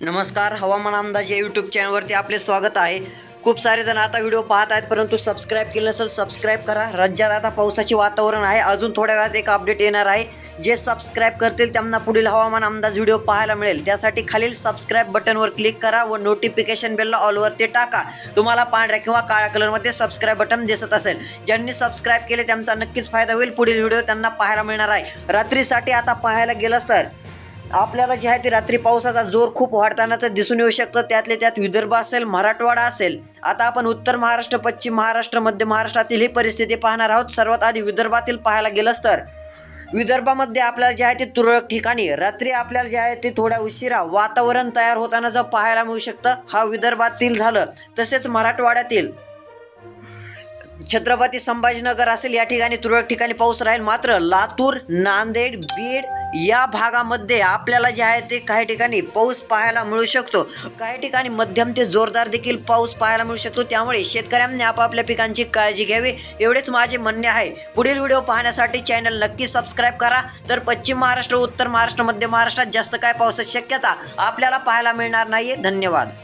नमस्कार हवामान अंदाज या यूट्यूब चॅनलवरती आपले स्वागत आहे. खूप सारे जण आता व्हिडिओ पाहत आहेत परंतु सबस्क्राईब केलं नसेल सबस्क्राईब करा. राज्यात आता पावसाचे वातावरण आहे. अजून थोड्या वेळात एक अपडेट येणार आहे. जे सबस्क्राईब करतील त्यांना पुढील हवामान अंदाज व्हिडिओ पाहायला मिळेल. त्यासाठी खालील सबस्क्राईब बटनवर क्लिक करा व नोटिफिकेशन बेलला ऑलवरती टाका. तुम्हाला पांढऱ्या किंवा काळ्या कलरमध्ये सबस्क्राईब बटन दिसत असेल. ज्यांनी सबस्क्राईब केले त्यांचा नक्कीच फायदा होईल. पुढील व्हिडिओ त्यांना पाहायला मिळणार आहे. रात्रीसाठी आता पाहायला गेलंच तर आपल्याला जे आहे ते रात्री पावसाचा जोर खूप वाढतानाचं दिसून येऊ शकतं. त्यातले त्यात विदर्भ असेल मराठवाडा असेल आता आपण उत्तर महाराष्ट्र पश्चिम महाराष्ट्र मध्य महाराष्ट्रातील ही परिस्थिती पाहणार आहोत. सर्वात आधी विदर्भातील पाहायला गेलंच तर विदर्भामध्ये आपल्याला जे आहे ते तुरळक ठिकाणी रात्री आपल्याला जे आहे ते थोड्या उशिरा वातावरण तयार होताना जर पाहायला मिळू शकतं हा विदर्भातील झालं. तसेच मराठवाड्यातील छत्रपती संभाजीनगर असेल या ठिकाणी तुरळक ठिकाणी पाऊस राहील. मात्र लातूर नांदेड बीड या भागामध्ये आपल्याला जे आहे ते काही ठिकाणी पाऊस पाहायला मिळू शकतो. काही ठिकाणी मध्यम ते जोरदार देखील पाऊस पाहायला मिळू शकतो. त्यामुळे शेतकऱ्यांनी आपापल्या पिकांची काळजी घ्यावी. एवढेच माझे म्हणणे आहे. पुढील व्हिडिओ पाहण्यासाठी चॅनल नक्की सबस्क्राईब करा. तर पश्चिम महाराष्ट्र उत्तर महाराष्ट्र मध्य महाराष्ट्रात जास्त काय पावसाची शक्यता आपल्याला पाहायला मिळणार नाहीये. धन्यवाद.